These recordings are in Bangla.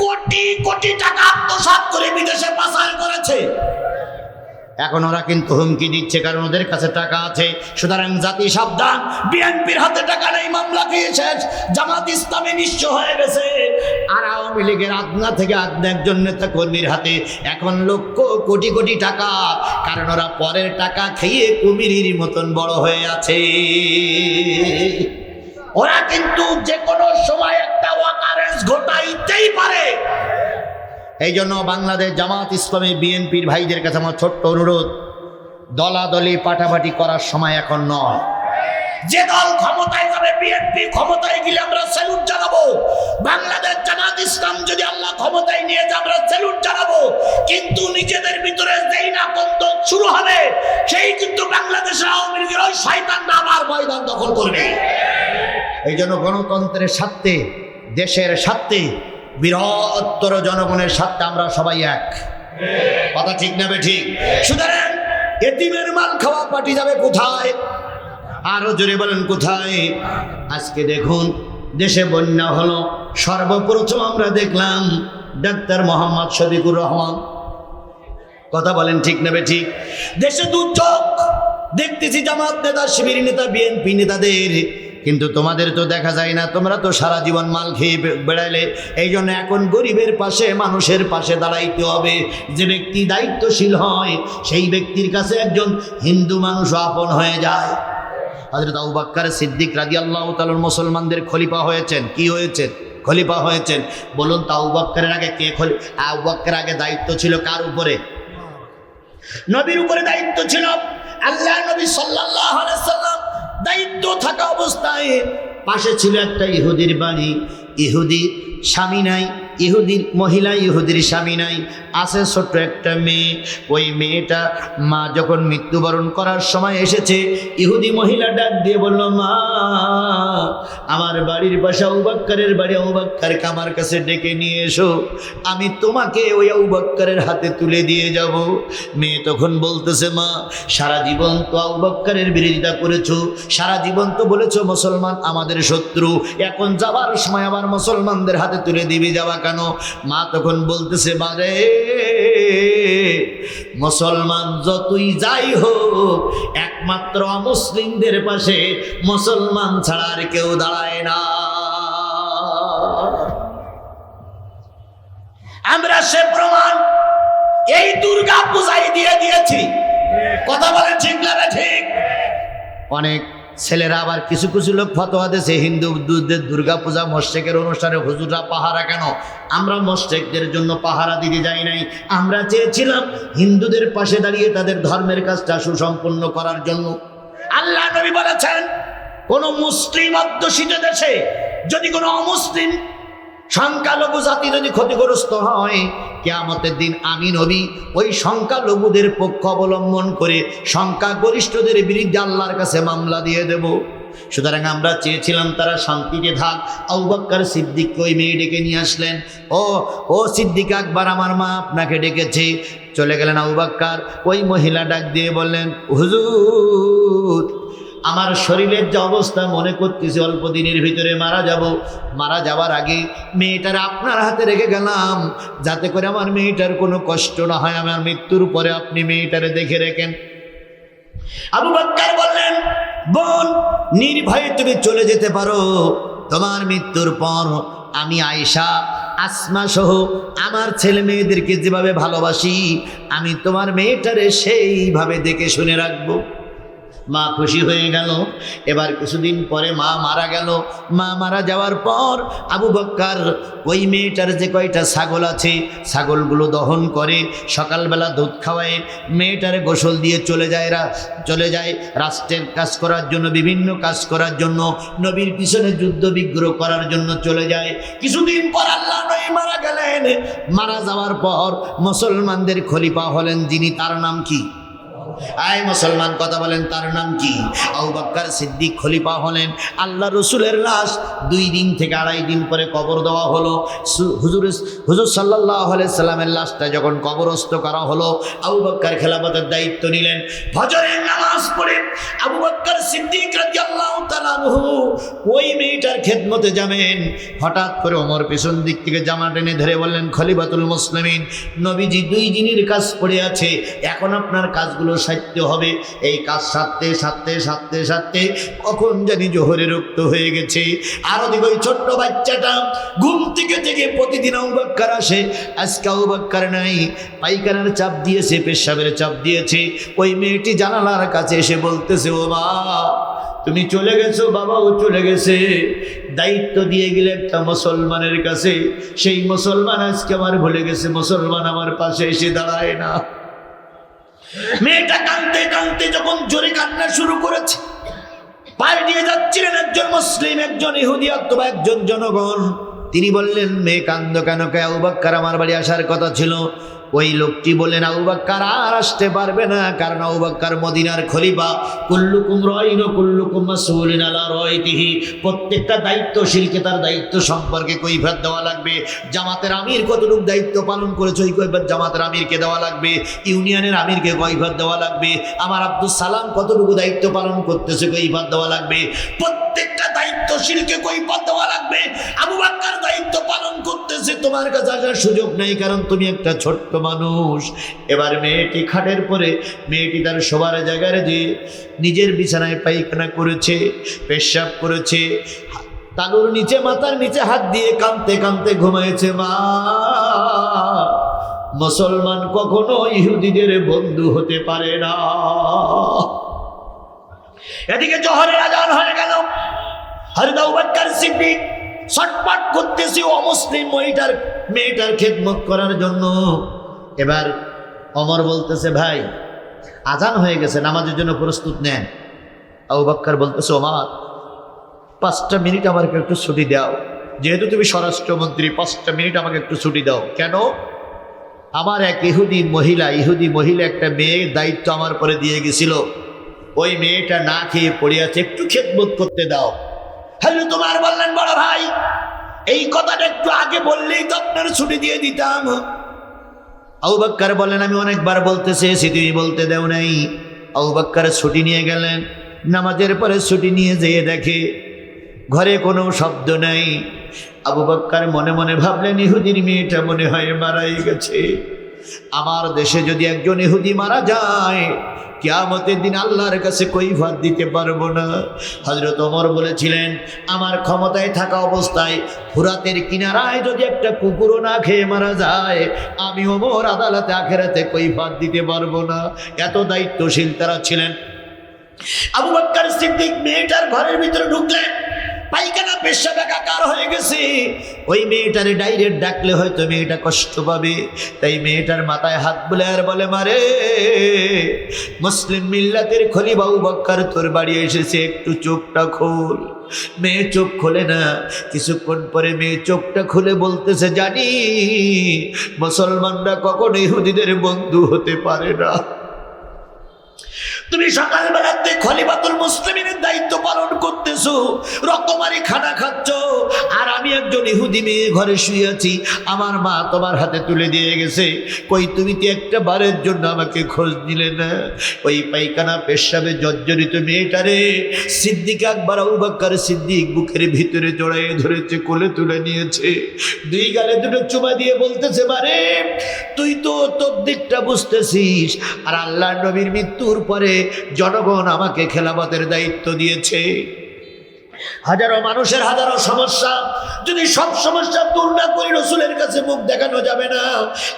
কোটি কোটি টাকা আত্মসাৎ করে বিদেশে পাচার করেছে। এখন ওরা কিন্তু হুমকি দিচ্ছে, কারণ ওদের কাছে টাকা আছে। সুতরাং জাতি সাবধান, বিএনপির হাতে টাকা নেই, মামলা খেয়েছে। জামাত ইসলামে নিঃস্ব হয়ে গেছে। আর আওয়ামী লীগের আদনা থেকে আদনা একজন নেতা কর্মীর হাতে এখন লক্ষ কোটি কোটি টাকা। কারণ ওরা পরের টাকা খেয়ে কুমিরির মতন বড় হয়ে আছে। ওরা কিন্তু যে কোনো সময় একটা ওয়াকারেন্স ঘটাইতেই পারে। এই জন্য বাংলাদেশ জামাত ইসলামী বিএনপির ভাইদের কাছে আমার ছোট্ট অনুরোধ, দলাদলি পাটাপাটি করার সময় এখন নয়। যে দল ক্ষমতায় যাবে, বিএনপি ক্ষমতায় গেলে আমরা সেলুট জানাব। বাংলাদেশ জামাত ইসলাম যদি আল্লাহ ক্ষমতায় নিয়ে যায়, আমরা সেলুট জানাব। কিন্তু নিজেদের ভিতরে যেই না দ্বন্দ্ব শুরু হবে, সেই কিন্তু বাংলাদেশের আওয়ামী লীগের ওই শয়তানরা আবার ময়দান দখল করবে। এই জন্য গণতন্ত্রের স্বার্থে, দেশের স্বার্থে, বৃহত্তর জনগণের স্বার্থে আমরা সবাই এক। কথা ঠিক নেবে ঠিক সুতরাং এতিমের মাল খাওয়া পার্টি যাবে কোথায়? আরও জোরে বলেন কোথায়? আজকে দেখুন, দেশে বন্যা হলো। সর্বপ্রথম আমরা দেখলাম ডাক্তার মোহাম্মদ শফিকুর রহমান। কথা বলেন ঠিক নেবে ঠিক দেশে দুর্যোগ, দেখতেছি জামাত নেতা, শিবির নেতা, বিএনপি নেতাদের কিন্তু তোমাদের তো দেখা যায় না, তোমরা তো সারা জীবন মাল খেয়ে বেড়াইলে। এই জন্য এখন গরিবের পাশে, মানুষের পাশে দাঁড়াইতে হবে। যে ব্যক্তি দায়িত্বশীল হয়, সেই ব্যক্তির কাছে একজন হিন্দু মানুষ আপন হয়ে যায়। হজরত আবু বাক্কার সিদ্দিক রাজি আল্লাহ তালুর মুসলমানদের খলিফা হয়েছেন। কি হয়েছেন খলিফা হয়েছেন। বলুন তো আবু বাক্কারের আগে কে খলি আবু বাক্কার আগে দায়িত্ব ছিল কার উপরে? নবীর উপরে দায়িত্ব ছিল আল্লাহ নবী আলাইহি সাল্লাম দায়িত্ব থাকা অবস্থায় পাশে ছিল একটা ইহুদির বাড়ি। ইহুদি স্বামী নাই ইহুদির মহিলা, ইহুদির স্বামী নাই। আছে ছোট্ট একটা মেয়ে। ওই মেয়েটা মা যখন মৃত্যুবরণ করার সময় এসেছে, ইহুদি মহিলা ডাক দিয়ে বলল, মা, আমার বাড়ির পাশে আউবাক্কারের বাড়ি আউবাক্কারকে আমার কাছে ডেকে নিয়ে এসো। আমি তোমাকে ওই আউবাক্কারের হাতে তুলে দিয়ে যাব। মেয়ে তখন বলতেছে, মা, সারা জীবন তো আউবাক্কারের বিরোধিতা করেছ। সারা জীবন তো বলেছ, মুসলমান আমাদের শত্রু। এখন যাবার সময় আবার মুসলমানদের হাতে তুলে দিবি যাওয়া কেন? মা তখন বলতেছে, বারে, মুসলমান যতই যাই হোক, একমাত্র মুসলিমদের পাশে মুসলমান ছাড়া আর কেউ দাঁড়ায় না। আমরা সে প্রমাণ এই দুর্গা পূজায় দিয়ে দিয়েছি। কথা বলেন ঠিক না ঠিক? অনেক ছেলেরা আবার কিছু কিছু লোক ফতোয়া দিয়েছে হিন্দুদের দুর্গা পূজা মস্টেকের অনুষ্ঠানে হুজুরা পাহারা কেন? আমরা মস্টেকদের জন্য পাহারা দিতে যাই নাই। আমরা চেয়েছিলাম হিন্দুদের পাশে দাঁড়িয়ে তাদের ধর্মের কাজটা সুসম্পন্ন করার জন্য। আল্লাহ নবী বলেছেন, কোন মুসলিম অধ্যুষিত দেশে যদি কোনো অমুসলিম সংখ্যালঘু জাতি যদি ক্ষতিগ্রস্ত হয় কেয়ামতের দিন আমি নবী, ওই সংখ্যালঘুদের পক্ষ অবলম্বন করে সংখ্যাগরিষ্ঠদের বিরুদ্ধে আল্লাহর কাছে মামলা দিয়ে দেব। সুতরাং আমরা চেয়েছিলাম তারা শান্তিতে থাক। আউবাক্কার সিদ্দিককে ওই মেয়ে ডেকে নিয়ে আসলেন। ও ও সিদ্দিক আকবর, আমার মা আপনাকে ডেকেছে। চলে গেলেন আউবাক্কার ওই মহিলা ডাক দিয়ে বললেন, হুজুর আমার শরীরের যে অবস্থা মনে করতেছি অল্প দিনের ভিতরে মারা যাব। মারা যাওয়ার আগে মেয়েটার আপনার হাতে রেখে গেলাম। যাতে করে আমার মেয়েটার কোনো কষ্ট না হয়, আমার মৃত্যুর পরে আপনি মেয়েটারে দেখে রেখেন। আবু বাক্কার বললেন, বোন, নির্ভয়ে তুমি চলে যেতে পারো। তোমার মৃত্যুর পর আমি আয়েশা, আসমা সহ আমার ছেলে মেয়েদেরকে যেভাবে ভালোবাসি, আমি তোমার মেয়েটারে সেইভাবে দেখে শুনে রাখব। মা খুশি হয়ে গেল। এবার কিছুদিন পরে মা মারা গেল। মা মারা যাওয়ার পর আবু বক্কার, ওই মেয়েটার যে কয়টা ছাগল আছে, ছাগলগুলো দহন করে, সকালবেলা দুধ খাওয়ায়, মেয়েটার গোসল দিয়ে চলে যায় চলে যায় রাষ্ট্রের কাজ করার জন্য, বিভিন্ন কাজ করার জন্য, নবীর পিছনে যুদ্ধ বিগ্রহ করার জন্য চলে যায়। কিছুদিন পর আল্লাহ নবী মারা গেলেন। মারা যাওয়ার পর মুসলমানদের খলিফা হলেন যিনি, তার নাম কি? আয় মুসলমান, কথা বলেন, তার নাম কি? বাক্কার সিদ্দিক খলিফা হলেন। আল্লাহ রসুলের লাশ দুই দিন থেকে আড়াই দিন পরে কবর দেওয়া হলো। হুজুর হুজুর সাল্লাহ সাল্লামের লাশটা যখন কবরস্থ করা হলো, আবু বাক্কার খেলাফতের দায়িত্ব নিলেন। ফজরের নামাজ পড়ে আবু বাক্কার সিদ্দিক ওই মেয়েটার খেদমতে যাবেন। হঠাৎ করে ওমর পেছন দিক থেকে জামা টেনে ধরে বললেন, খলিফাতুল মুসলিমিন, নবীজি দুই জিনির কাজ পড়ে আছে। এখন আপনার কাজগুলো সারতে হবে। এই কাজ সারতে সারতে সারতে সারতে কখন জানি জোহরে রক্ত হয়ে গেছে। আরও দেখো ওই ছোট্ট বাচ্চাটা ঘুম থেকে থেকে প্রতিদিন আউবাক্কার আসে। আজকে আউবাক্কার নাই পাইখানার চাপ দিয়েছে, পেশাবের চাপ দিয়েছে। ওই মেয়েটি জানালার কাছে এসে বলতেছে, ও মা, তুমি চলে গেছো, বাবাও চলে গেছে। দায়িত্ব দিয়ে গেলে একটা মুসলমানের কাছে। সেই মুসলমান আজকে আমার ভুলে গেছে, মুসলমান আমার পাশে এসে দাঁড়ায় না। মেয়েটা কাঁদতে কাঁদতে যখন জোরে কান্না শুরু করেছে পায়ে যাচ্ছিলেন একজন মুসলিম, একজন ইহুদি, অথবা একজন জনগণ। তিনি বললেন, মেয়ে কান্দ কেন কে? আমার বাড়ি আসার কথা ছিল। ওই লোকটি বললেন আউবাক্কার আর আসতে পারবে না, কারণ আউবাক্কার মদিনার খলিফা। কুল্লুকুম রয়িন, কুল্লুকুম মাসউলিন আলা রয়তিহি। প্রত্যেকটা দায়িত্বশীলকে তার দায়িত্ব সম্পর্কে কৈফাত দেওয়া লাগবে। জামাতের আমির কতটুকু দায়িত্ব পালন করেছে, ওই কৈফাত জামাতের আমিরকে দেওয়া লাগবে। ইউনিয়নের আমিরকে কৈফাত দেওয়া লাগবে। আমার আব্দুল সালাম কতটুকু দায়িত্ব পালন করতেছে কৈফাত দেওয়া লাগবে। প্রত্যেকটা দায়িত্বশীলকে কৈফাত দেওয়া লাগবে? আবু বাক্কার দায়িত্ব পালন করতেছে, তোমার কাছে আসার সুযোগ নেই, কারণ তুমি একটা ছোট্ট মানুষ। এবার মেয়েটি খাটের পরে, মেয়েটি তার সবার জায়গায় যে নিজের বিছানায় পায়খানা করেছে, পেশাব করেছে, তালুর নিচে, মাথার নিচে হাত দিয়ে কাঁদতে কাঁদতে ঘুমাইছে মা, মুসলমান কখনো ইহুদিদের বন্ধু হতে পারে না। এদিকে জহরের আজান হয়ে গেল। হরিদাউ বাক্কার সিদ্দিক, ছটপট করতেছি অমুসলিম মেয়েটার মেয়েটার খেদমত করার জন্য। এবার অমর বলতেছে, ভাই, আজান হয়ে গেছে, নামাজের জন্য প্রস্তুত নেন। আবু বাক্কার বলতেছে, ওমার, পাঁচটা মিনিট আমাকে একটু ছুটি দাও। যেহেতু তুমি স্বরাষ্ট্রমন্ত্রী, পাঁচটা মিনিট আমাকে একটু ছুটি দাও। কেন? আমার এক ইহুদি মহিলা ইহুদি মহিলা একটা মেয়ের দায়িত্ব আমার পরে দিয়ে গেছিল। ওই মেয়েটা না খেয়ে পড়ে আছে, একটু খেদমত করতে দাও। হ্যালো তোমার বললেন, বড় ভাই, এই কথাটা একটু আগে বললেই তো আপনার ছুটি দিয়ে দিতাম। আউবাক্কার বলেন আমি অনেকবার বলতে চেয়েছি তুমি বলতে দেও নাই। আউবাক্কার ছুটি নিয়ে গেলেন, নামাজের পরে ছুটি নিয়ে যেয়ে দেখে, ঘরে কোনো শব্দ নাই। আবু বাক্কার মনে মনে ভাবলেন, ইহুদির মেয়েটা মনে হয় মারাই গেছে। আমার দেশে যদি একজন ইহুদি মারা যায় কিয়ামতের দিন আল্লাহর কাছে কৈফাত দিতে পারব না। হজরত অমর বলেছিলেন, আমার ক্ষমতায় থাকা অবস্থায় ফুরাতের কিনারায় যদি একটা কুকুরও না খেয়ে মারা যায়, আমি ওমর আদালতে আখেরাতে কৈফাত দিতে পারব না। এত দায়িত্বশীল তারা ছিলেন। আবু বাক্কার সিদ্দিক মেয়েটার ঘরের ভিতরে ঢুকলেন। পায়খানা পেশা একাকার হয়ে গেছে। ওই মেয়েটারে ডাইরেক্ট ডাকলে হয়তো মেয়েটা কষ্ট পাবে। তাই মেয়েটার মাথায় হাত বলে আর বলে মারে মুসলিম মিল্লাতের বাবু বক্কার, তোর বাড়ি এসেছে, একটু চোখটা খোল। মেয়ে চোখ খোলে না। কিছুক্ষণ পরে মেয়ে চোখটা খুলে বলতেছে, জানি, মুসলমানরা কখনো ইহুদিদের বন্ধু হতে পারে না। তুমি সকালবেলাতে খলিফাতুল মুসলিমের দায়িত্ব পালন করতেছো রকমারি খানা খাচ্ছ, আর আমি একজন ইহুদি মেয়ে ঘরে শুয়ে আছি, আমার মা তোমার হাতে তুলে দিয়ে গেছে। কই, তুমি কি একটা বারের জন্য আমাকে খোঁজ নিলে না? ওই পায়খানা পেশাবে জর্জরিত মেয়েটারে সিদ্দিক আকবর আউবাক্কার সিদ্দিক বুকের ভিতরে জড়াইয়ে ধরেছে, কোলে তুলে নিয়েছে। দুই গালে দুটো চুমা দিয়ে বলতেছে, বারে, তুই তো তোর দিকটা বুঝতেছিস। আর আল্লাহ নবীর মৃত্যুর পরে জনগণ আমাকে খেলাফতের দায়িত্ব দিয়েছে। হাজারো মানুষের হাজারো সমস্যা। যদি সব সমস্যা দূর না করি রসুলের কাছে মুখ দেখানো যাবে না।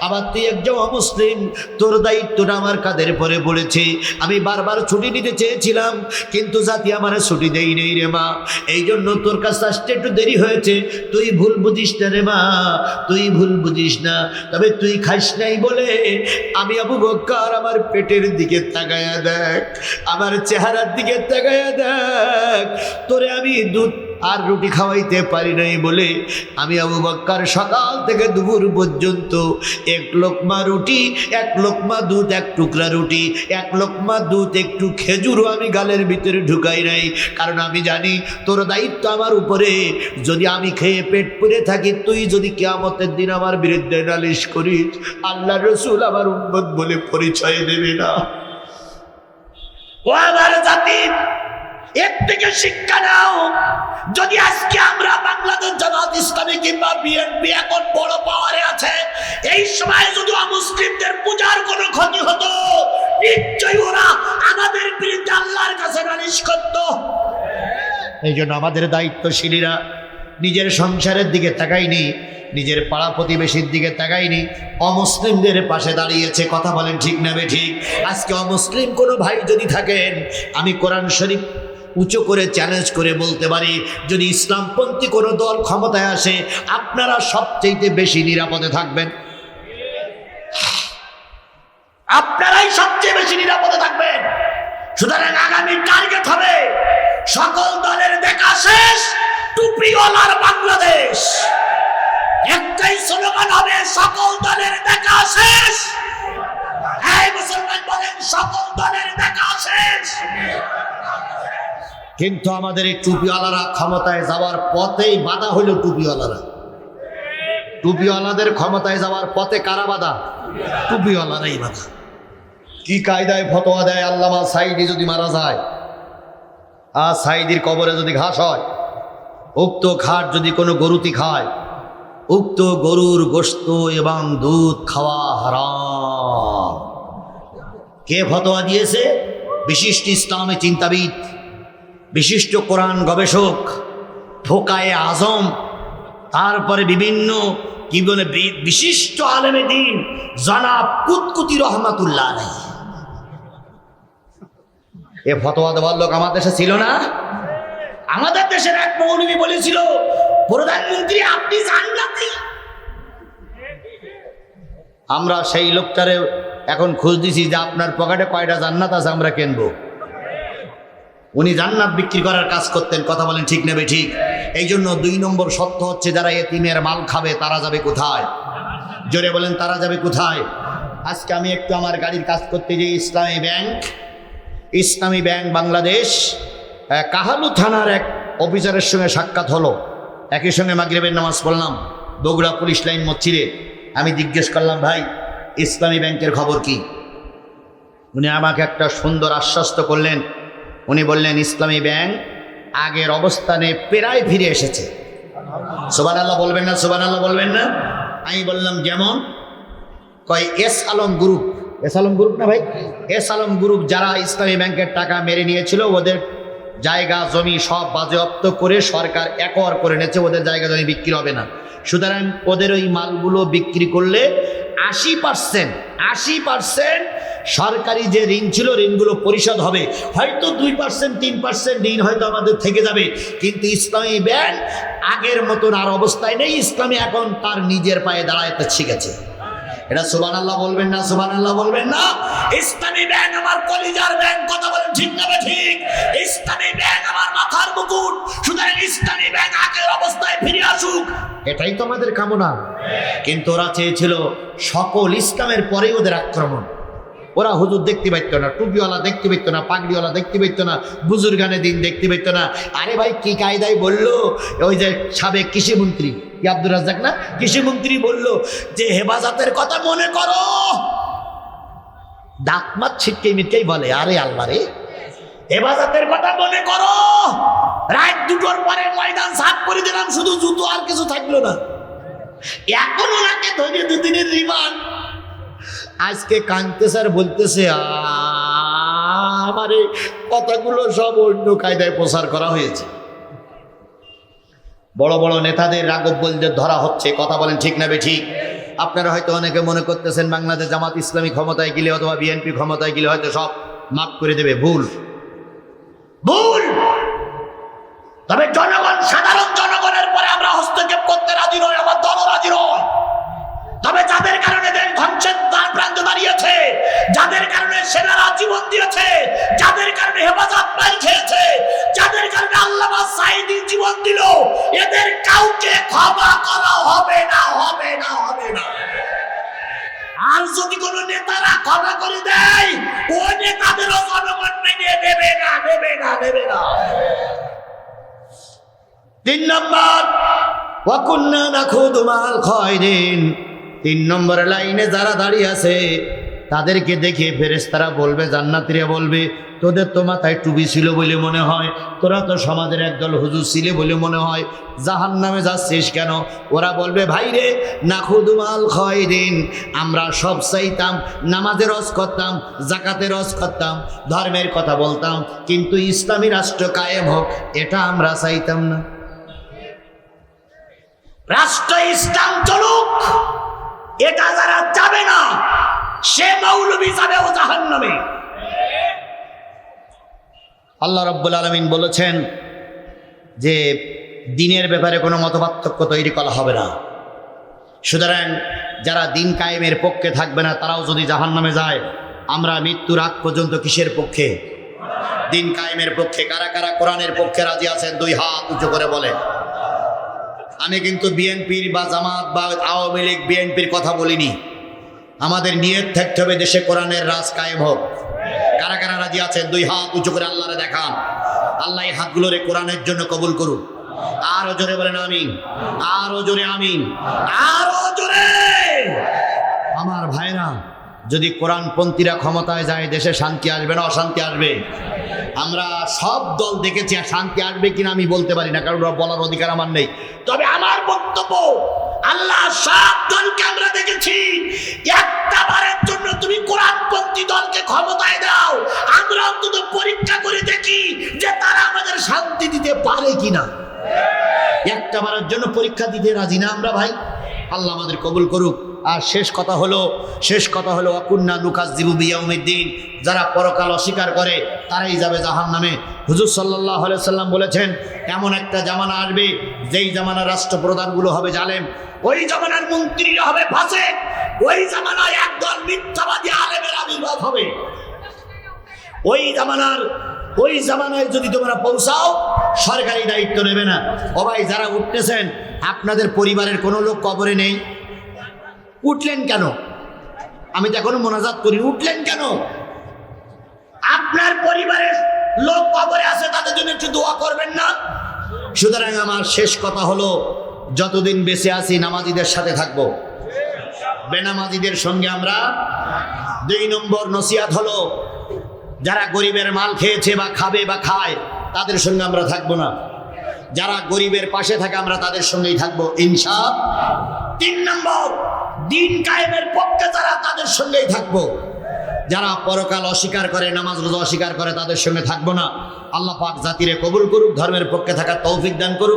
আবার তুই একজন অমুসলিম, তোর দায়িত্বটা আমার কাদের পরে বলেছে। আমি বারবার ছুটি নিতে চেয়েছিলাম, কিন্তু জাতি আমার ছুটি দেই নেই রে মা। এই জন্য তোর কাছে আসতে একটু দেরি হয়েছে। তুই ভুল বুঝিস না রে মা, তুই ভুল বুঝিস না। তবে তুই খাইস নাই বলে আমি আবু বক্কার আমার পেটের দিকে তাকায়া দেখ, আমার চেহারার দিকে তাকায়া দেখ। তোরে আমি দুধ আর রুটি খাওয়াইতে পারি নাই বলে আমি আবু বাক্কার সকাল থেকে দুপুর পর্যন্ত এক লোকমা রুটি, এক লোকমা দুধ, এক টুকরা রুটি, এক লোকমা দুধ, একটু খেজুরও আমি গালের ভিতরে ঢুকাই নাই। কারণ আমি জানি তোর দায়িত্ব আমার উপরে। যদি আমি খেয়ে পেট পুড়ে থাকি, তুই যদি কেয়ামতের দিন আমার বিরুদ্ধে নালিশ করিস, আল্লাহ রসুল আমার উম্মত বলে পরিচয় দেবে না। ও আমার জাতি এর থেকে শিক্ষা নাও। যদি আজকে আমরা বাংলাদেশ জামাত ইসলামী কিংবা বিএনপি এখন বড় পাওয়ারে আছে, এই সময় যদি মুসলিমদের পূজার কোনো ক্ষতি হতো, নিশ্চয়ই ওরা আমাদের বিরুদ্ধে আল্লাহর কাছে নালিশ করত। এই জন্য আমাদের দায়িত্বশীলীরা নিজের সংসারের দিকে তাকাইনি নিজের পাড়া প্রতিবেশীর দিকে তাকাইনি অমুসলিমদের পাশে দাঁড়িয়েছে, কথা বলেন ঠিক না ঠিক? আজকে অমুসলিম কোনো ভাই যদি থাকেন, আমি কোরআন শরীফ উঁচু করে চ্যালেঞ্জ করে বলতে পারি, যদি ইসলামপন্থী কোনো দল ক্ষমতায় আসে, আপনারা সবচেয়ে বেশি নিরাপদে থাকবেন। আপনারাই সবচেয়ে বেশি নিরাপদে থাকবেন। সুতরাং আগামী টার্গেট হবে, সকল দলের দেখা শেষ, টুপিওয়ালার বাংলাদেশ। একটাই স্লোগান হবে, সকল দলের দেখা শেষ। মুসলমান বলেন, সকল দলের দেখা শেষ। কিন্তু আমাদের এই টুপিওয়ালারা ক্ষমতায় যাওয়ার পথেই বাধা হইল টুপিওয়ালারা। টুপিওয়ালাদের ক্ষমতায় যাওয়ার পথে কারা বাধা? টুপিওয়ালারাই বাধা। কি কায়দায় ফতোয়া দেয় আল্লামা সাইদি যদি মারা যায়? আর সাইদির কবরে যদি ঘাস হয়? উক্ত ঘাট যদি কোনো গরুতি খায়? উক্ত গরুর গোস্ত এবং দুধ খাওয়া হারাম। কে ফতোয়া দিয়েছে? বিশিষ্ট ইসলামী চিন্তাবিদ বিশিষ্ট কোরআন গবেষক ফোকায়ে আজম, তারপরে বিভিন্ন কি বলে বিশিষ্ট আলেমে দিন, জনাব কুতকুতি রহমাতুল্লাহ আলাই এ ফতোয়া দেওয়ার লোক আমার দেশে ছিল না। আমাদের দেশের এক মৌলবী বলেছিল, প্রধানমন্ত্রী, আপনি জান্নাতি? আমরা সেই লোকটারে এখন খোঁজ দিছি যে আপনার পকেটে কয়টা জান্নাত আছে, আমরা কিনবো। উনি জান্নাত বিক্রি করার কাজ করতেন, কথা বলেন ঠিক নেবে ঠিক? এই জন্য দুই নম্বর সত্য হচ্ছে যারা এতিমের মাল খাবে, তারা যাবে কোথায়? জোরে বলেন, তারা যাবে কোথায়? আজকে আমি একটু আমার গাড়ির কাজ করতে যাই, ইসলামী ব্যাংক। ইসলামী ব্যাংক বাংলাদেশ কাহালু থানার এক অফিসারের সঙ্গে সাক্ষাৎ হলো। একই সঙ্গে মাগরিবের নামাজ পড়লাম, বগুড়া পুলিশ লাইন মসজিদে। আমি জিজ্ঞেস করলাম, ভাই, ইসলামী ব্যাংকের খবর কি? উনি আমাকে একটা সুন্দর আশ্বস্ত করলেন উনি বললেন ইসলামী ব্যাংক আগের অবস্থানে প্রায় ফিরে এসেছে। সোবান আল্লাহ বলবেন না সোবান আল্লাহ বলবেন না। আমি বললাম যেমন কয় S Alam group. S Alam group না ভাই? এস আলম গ্রুপ যারা ইসলামী ব্যাংকের টাকা মেরে নিয়েছিল ওদের জায়গা জমি সব বাজেয়াপ্ত করে সরকার একর করে নিয়েছে ওদের জায়গা জমি বিক্রি হবে না। সুতরাং ওদের ওই মালগুলো বিক্রি করলে আশি পার্সেন্ট আশি পার্সেন্ট সরকারি যে ঋণ ছিল, ঋণগুলো পরিশোধ হবে। হয়তো দুই পার্সেন্ট তিন পার্সেন্ট ঋণ হয়তো আমাদের থেকে যাবে। কিন্তু ইসলামী ব্যাংক আগের মতন আর অবস্থায় নেই। ইসলামী এখন তার নিজের পায়ে দাঁড়াইতে শিখেছে এটা সুবান আল্লাহ বলবেন না সুবান আল্লাহ বলবেন না। ইসলামী ব্যাংক আমার কলিজার ব্যাংক, কথা বলেন ঠিক না ঠিক? ইসলামী ব্যাংক আমার মাথার মুকুট। সুতরাং ইসলামী ব্যাংক আগের অবস্থায় ফিরে আসুক। এটাই তো আমাদের কামনা। কিন্তু ওরা চেয়েছিল সকল ইসলামের পরেই ওদের আক্রমণ। ওরা হুজুর দেখতে পাইতো না, টুপিওয়ালা দেখতে পাইতো না, পাগড়িওয়ালা দেখতে পাইতো না, বুজুর্গানে দিন দেখতে পাইতো না। আরে ভাই, কি কায়দায় বলল? ওই যে সাবেক কৃষিমন্ত্রী কি আব্দুর রাজ্জাক না? কৃষিমন্ত্রী বলল যে, হেফাজতের কথা মনে করো। দাঁত মাত ছিটকে মিটকেই বলে, আরে আল্লাহ রে। হেফাজতের কথা মনে করো। রাত দুটোর পরে ময়দান সাফ করে দিলাম, শুধু জুতো আর কিছু থাকল না। এখন ওনাকে ধরে দুদিনের রিমান্ড। আজকে কানতে স্যার বলতেছে "আ, আমার এই কথাগুলো সব অন্য কায়দায় প্রচার করা হয়েছে। বড় বড় নেতাদের রাগব বলতে ধরা হচ্ছে কথা বলেন ঠিক না ঠিক? আপনারা হয়তো অনেকে মনে করতেছেন বাংলাদেশ জামাত ইসলামী ক্ষমতায় গেলে অথবা বিএনপি ক্ষমতায় গেলে হয়তো সব মাফ করে দেবে ভুল। ভুল! তবে জনগণ সাধারণ জনগণের পরে আমরা হস্তক্ষেপ করতে রাজি নয় আমার দলও রাজি নয় তবে যাদের কারণে দেশ ধ্বংসের দ্বার প্রান্তে দাঁড়িয়েছে, যাদের কারণে সেনারা জীবন দিয়েছে, যাদের কারণে হেফাজত মার খেয়েছে, যাদের কারণে আল্লামা সাইদি জীবন দিল, এদের কাউকে ক্ষমা করা হবে না হবে না হবে না। আর যদি কোন নেতারা ক্ষমা করে দেয়, ও নেতাদেরও জনগণ মেনে নেবে না নেবে না নেবে না। তিন নম্বর নাখুদু মাল খায়রিন। তিন নম্বর লাইনে যারা দাঁড়িয়ে আছে, তাদেরকে দেখে ফেরেশতারা বলবে, জান্নাতীরা বলবে, তোদের তো মাথায় টুপি ছিল বলে মনে হয়, তোরা তো সমাজের একদল হুজুর ছিলে বলে মনে হয় জাহান নামে যাচ্ছিস কেন? ওরা বলবে, ভাই রে নাখুদুমাল খয়রিন, আমরা সব চাইতাম নামাজের রস করতাম জাকাতের রস করতাম, ধর্মের কথা বলতাম, কিন্তু ইসলামী রাষ্ট্র কায়েম হোক, এটা আমরা চাইতাম না। রাষ্ট্র ইসলাম চলুক এটা যারা যাবে না, সে মৌলবি যাবে ও জাহান্নামে। আল্লাহ রব্বুল আলমিন বলেছেন যে দিনের ব্যাপারে কোনো মতপার্থক্য তৈরি করা হবে না। সুতরাং যারা দিন কায়েমের পক্ষে থাকবে না, তারাও যদি জাহান্নামে যায়, আমরা মৃত্যুর আগ পর্যন্ত কিসের পক্ষে? দিন কায়েমের পক্ষে কারা কারা কোরআনের পক্ষে রাজি আছেন, দুই হাত উঁচু করে বলে আমি কিন্তু বিএনপির বা জামাত বা আওয়ামী লীগ, বিএনপির কথা বলিনি। আমাদের নিয়ত থাকতে হবে দেশে কোরআনের রাজ কায়েম হোক। কারা কারা রাজি আছেন? দুই হাত উঁচু করে আল্লাহরে দেখান। আল্লাহ এই হাতগুলোরে কোরআনের জন্য কবুল করুন আরও জোরে বলেন আমিন। আরও জোরে আমিন। আরও জোরে! আমার ভাইরা, যদি কোরআনপন্থীরা ক্ষমতায় যায়, দেশে শান্তি আসবে না অশান্তি আসবে? আমরা সব দল দেখেছি আর শান্তি আসবে কিনা আমি বলতে পারি না, কারণ বলার অধিকার আমার নেই। তবে আমার বক্তব্য, আল্লাহ সব দলকে আমরা দেখেছি। একটা বারের জন্য তুমি কোরআনপন্থী দলকে ক্ষমতায় দাও, আমরা অন্তত পরীক্ষা করে দেখি যে তারা আমাদের শান্তি দিতে পারে কিনা। একটা বারের জন্য পরীক্ষা দিতে রাজি না আমরা ভাই। আল্লাহ আমাদের কবুল করুক। আর শেষ কথা হলো, শেষ কথা হলো অকুন্না লুকাস জিবু যারা পরকাল অস্বীকার করে, তারাই যাবে জাহান নামে হুজুর সাল্লাহ সাল্লাম বলেছেন, এমন একটা জামানা আসবে, যেই জামানার রাষ্ট্রপ্রধানগুলো হবে জালেম। ওই জামানার মন্ত্রীরা হবে ফাঁসে। ওই জামানায় একদল মিথ্যাবাদী আলেমের আবির্ভাব হবে। ওই জামানার ওই জামানায় যদি তোমরা পৌঁছাও, সরকারি দায়িত্ব নেবে না। ও ভাই, যারা উঠতেছেন, আপনাদের পরিবারের কোনো লোক কবরে নেই। উঠলেন কেন? আমি তো এখনও মোনাজাত করি উঠলেন কেন? আপনার পরিবারের লোক কবরে আছে, তাদের জন্য একটু দোয়া করবেন না? সুতরাং আমার শেষ কথা হলো, যতদিন বেঁচে আছি, নামাজিদের সাথে থাকব। বেনামাজিদের সঙ্গে আমরা দুই নম্বর নসিয়াত হলো যারা গরিবের মাল খেয়েছে বা খাবে বা খায়, তাদের সঙ্গে আমরা থাকব না। যারা গরিবের পাশে থাকে, আমরা তাদের সঙ্গেই থাকব ইনসা তিন নম্বর, দিন কায়েমের পক্ষে যারা, তাদের সঙ্গেই থাকব। যারা পরকাল অস্বীকার করে, নামাজ রোজা অস্বীকার করে, তাদের সঙ্গে থাকব না। আল্লাহ পাক জাতিরে কবুল করুক, ধর্মের পক্ষে থাকার তৌফিক দান করুক।